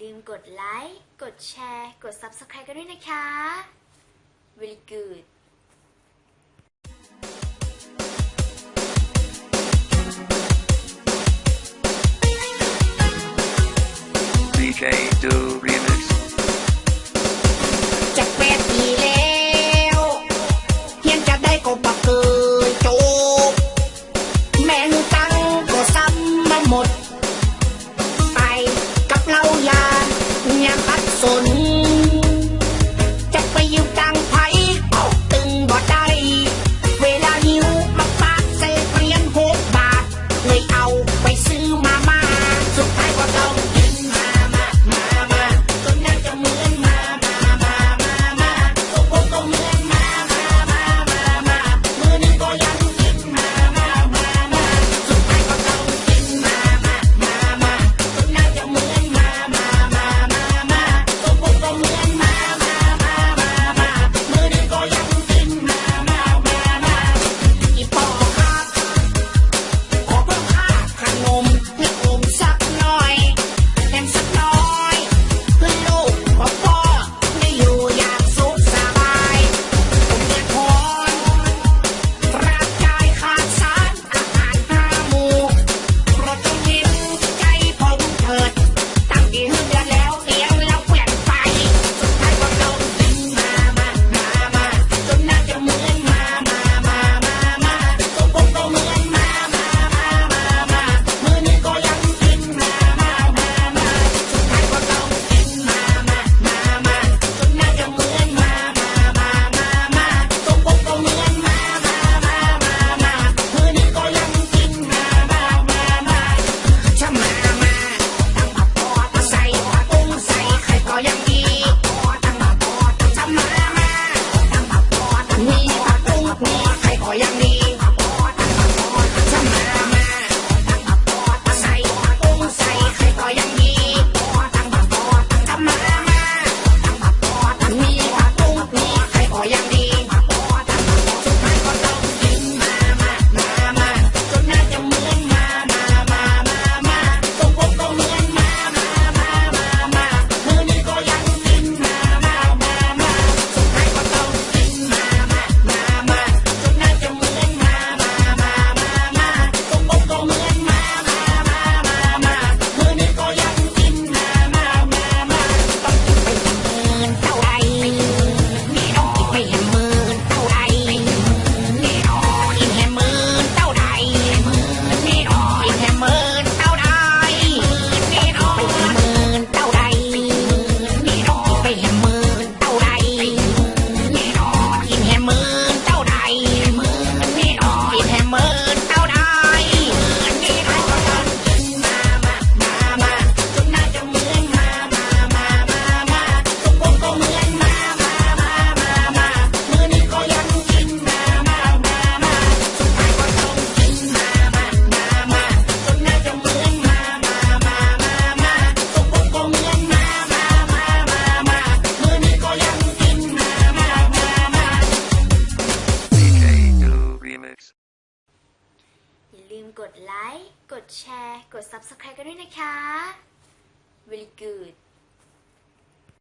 ลืมกดไลค์ กดแชร์ กด Subscribe กันด้วยนะคะ Really good DK Do Remix จากเวทีเล voy ดไลค์ กดแชร์ กด Subscribe กันด้วยนะคะ really good